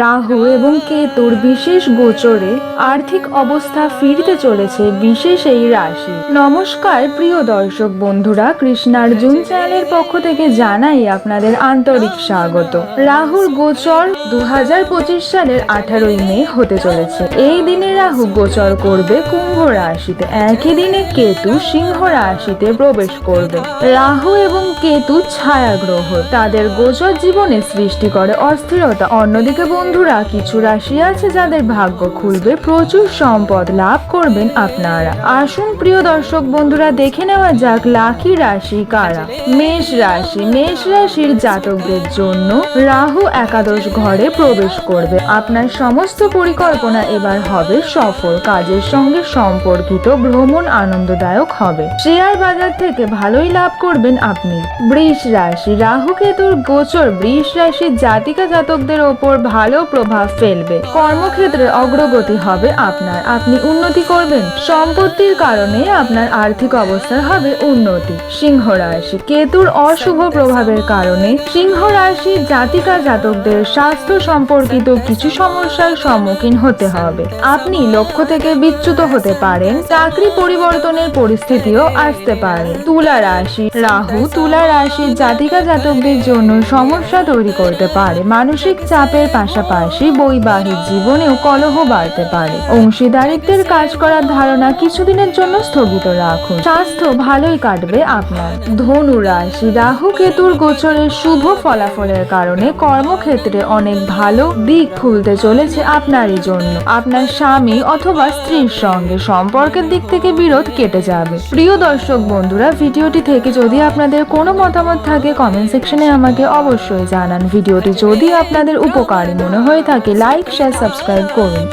রাহু এবং কেতুর বিশেষ গোচরে আর্থিক অবস্থা ফিরতে চলেছে বিশেষ এই রাশি। নমস্কার প্রিয় দর্শক বন্ধুরা, কৃষ্ণার্জুন চ্যানেলের পক্ষ থেকে জানাই আপনাদের আন্তরিক স্বাগত। রাহুর গোচর দু হাজার পঁচিশ সালের আঠারোই মে হতে চলেছে। এই দিনে রাহু গোচর করবে কুম্ভ রাশিতে। একই দিনে কেতু সিংহ রাশিতে প্রবেশ করবে। রাহু এবং কেতু ছায়া গ্রহ তাদের গোচর জীবনে সৃষ্টি করে অস্থিরতা, অন্যদিকে বন্ধুরা, কিছু রাশি আছে যাদের ভাগ্য খুলবে, প্রচুর সম্পদ লাভ করবেন আপনারা। আসুন প্রিয় দর্শক বন্ধুরা, দেখে নেওয়া যাক লাকি রাশি কারা। মেষ রাশি, মেষ রাশির জাতকদের জন্য রাহু একাদশ ঘরে প্রবেশ করবে। আপনার সমস্ত পরিকল্পনা এবার হবে সফল, কাজের সঙ্গে সম্পর্কিত, ভ্রমণ আনন্দদায়ক হবে। শেয়ার বাজার থেকে ভালোই লাভ করবেন আপনি। বৃষ রাশি, রাহু কেতুর গোচর। বৃষ রাশির জাতিকা জাতকদের ওপর ভালো প্রভাব ফেলবে। কর্মক্ষেত্রে অগ্রগতি হবে আপনার। আপনি উন্নতি করবেন। সম্পত্তির কারণে আপনার আর্থিক অবস্থার হবে উন্নতি। সিংহ রাশি। কেতুর অশুভ প্রভাবের কারণে সিংহ রাশি জাতিকা জাতকদের স্বাস্থ্য সম্পর্কিত কিছু সমস্যার সম্মুখীন হতে হবে। আপনি লক্ষ্য থেকে বিচ্যুত হতে পারেন, চাকরি পরিবর্তনের পরিস্থিতিও আসতে পারে। তুলা রাশি। রাহু তুলা রাশির জাতিকা জাতকদের জন্য সমস্যা তৈরি করতে পারে। মানসিক চাপের পাশাপাশি বৈবাহিক জীবনেও কলহ বাড়তে পারে। অংশীদারিত্বের কাজ করার ধারণা কিছুদিনের জন্য স্থগিত রাখুন। স্বাস্থ্য ভালোই কাটবে আপনার। ধনু রাশি রাহু কেতুর গোচরের শুভ ফলাফলের কারণে কর্মক্ষেত্রে অনেক ভালো দিক খুলতে চলেছে আপনারই জন্য। আপনার স্বামী অথবা স্ত্রীর সঙ্গে সম্পর্কের দিক থেকে বিরোধ কেটে যাবে। প্রিয় দর্শক বন্ধুরা, ভিডিওটি থেকে যদি আপনাদের কোনো মতামত থাকে কমেন্ট সেকশনে আমাকে অবশ্যই জানান। ভিডিওটি যদি আপনাদের উপকারী মনে হয়ে থাকে লাইক শেয়ার সাবস্ক্রাইব করুন